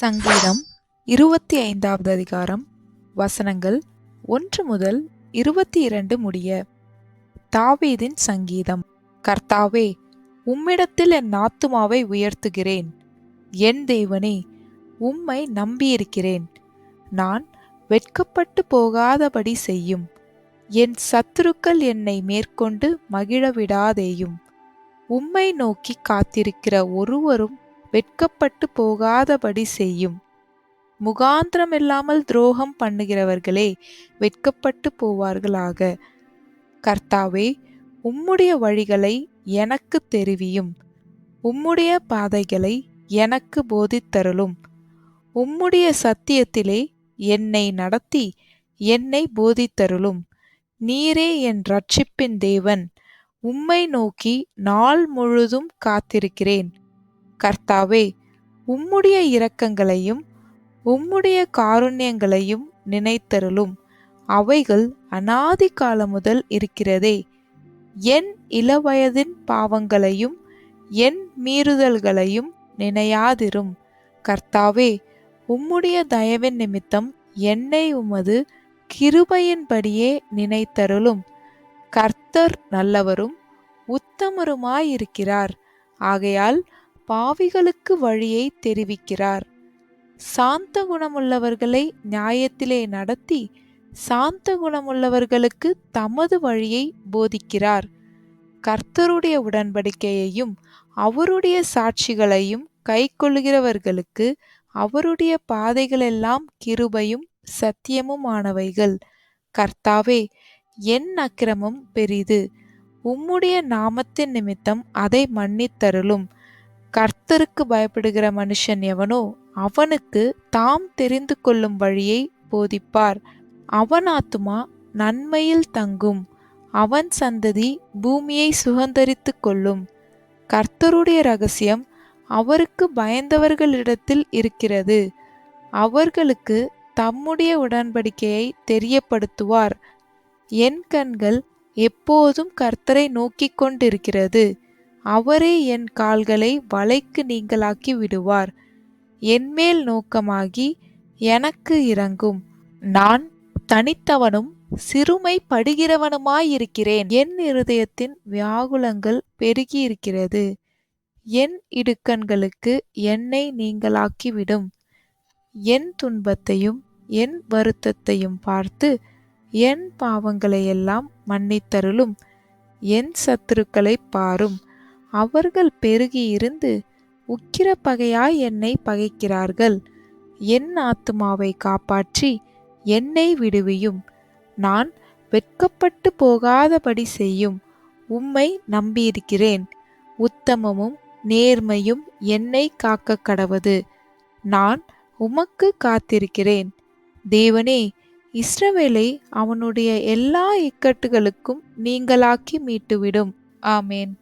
சங்கீதம் இருபத்தி ஐந்தாவது அதிகாரம் வசனங்கள் ஒன்று முதல் இருபத்தி இரண்டு முடிய. தாவீதின் சங்கீதம் கர்த்தாவே உம்மிடத்தில் என் ஆத்துமாவை உயர்த்துகிறேன். என் தேவனே உம்மை நம்பியிருக்கிறேன். நான் வெட்கப்பட்டு போகாதபடி செய்யும். என் சத்துருக்கள் என்னை மேற்கொண்டு மகிழ விடாதேயும் உம்மை நோக்கி காத்திருக்கிற ஒருவரும் வெட்கப்பட்டு போகாதபடி செய்யும். முகாந்திரமில்லாமல் துரோகம் பண்ணுகிறவர்களே வெட்கப்பட்டு போவார்களாக. கர்த்தாவே உம்முடைய வழிகளை எனக்கு தெரிவியும். உம்முடைய பாதைகளை எனக்கு போதித்தருளும். உம்முடைய சத்தியத்திலே என்னை நடத்தி என்னை போதித்தருளும். நீரே என் ரட்சிப்பின் தேவன். உம்மை நோக்கி நாள் முழுதும் காத்திருக்கிறேன். கர்த்தாவே உம்முடைய இரக்கங்களையும் உம்முடைய காருண்யங்களையும் நினைத்தருளும். அவைகள் அனாதி காலம் முதல் இருக்கிறதே. என் இளவயதின் பாவங்களையும் என் மீறுதல்களையும் நினையாதிரும். கர்த்தாவே உம்முடைய தயவின் நிமித்தம் என்னை உமது கிருபையின்படியே நினைத்தருளும். கர்த்தர் நல்லவரும் உத்தமருமாயிருக்கிறார். ஆகையால் பாவிகளுக்கு வழியை தெரிவிக்கிறார். சாந்த குணமுள்ளவர்களை நியாயத்திலே நடத்தி சாந்த குணமுள்ளவர்களுக்கு தமது வழியை போதிக்கிறார். கர்த்தருடைய உடன்படிக்கையையும் அவருடைய சாட்சிகளையும் கைக்கொள்கிறவர்களுக்கு அவருடைய பாதைகளெல்லாம் கிருபையும் சத்தியமுமானவைகள். கர்த்தாவே என் அக்கிரமம் பெரிது. உம்முடைய நாமத்தின் நிமித்தம் அதை மன்னித்தருளும். கர்த்தருக்கு பயப்படுகிற மனுஷன் எவனோ அவனுக்கு தாம் தெரிந்து கொள்ளும் வழியை போதிப்பார். அவன் ஆத்துமா நன்மையில் தங்கும். அவன் சந்ததி பூமியை சுகந்தரித்து கொள்ளும். கர்த்தருடைய ரகசியம் அவருக்கு பயந்தவர்களிடத்தில் இருக்கிறது. அவர்களுக்கு தம்முடைய உடன்படிக்கையை தெரியப்படுத்துவார். என் கண்கள் எப்போதும் கர்த்தரை நோக்கிக் கொண்டிருக்கிறது. அவரே என் கால்களை வலைக்கு நீங்களாக்கி விடுவார். என்மேல் நோக்கமாகி எனக்கு இறங்கும் நான் தனித்தவனும் சிறுமை படுகிறவனுமாயிருக்கிறேன் என் இருதயத்தின் வியாகுலங்கள் பெருகியிருக்கிறது. என் இடுக்கண்களுக்கு என்னை நீங்களாக்கிவிடும் என் துன்பத்தையும் என் வருத்தத்தையும் பார்த்து என் பாவங்களையெல்லாம் மன்னித்தருளும். என் சத்துருக்களை பாரும். அவர்கள் பெருகியிருந்து உக்கிர பகையாய் என்னை பகைக்கிறார்கள். என் ஆத்துமாவை காப்பாற்றி என்னை விடுவியும். நான் வெட்கப்பட்டு போகாதபடி செய்யும். உம்மை நம்பியிருக்கிறேன். உத்தமமும் நேர்மையும் என்னை காக்க கடவது. நான் உமக்கு காத்திருக்கிறேன். தேவனே இஸ்ரவேலை அவனுடைய எல்லா இக்கட்டுகளுக்கும் நீங்களாக்கி மீட்டுவிடும். ஆமேன்.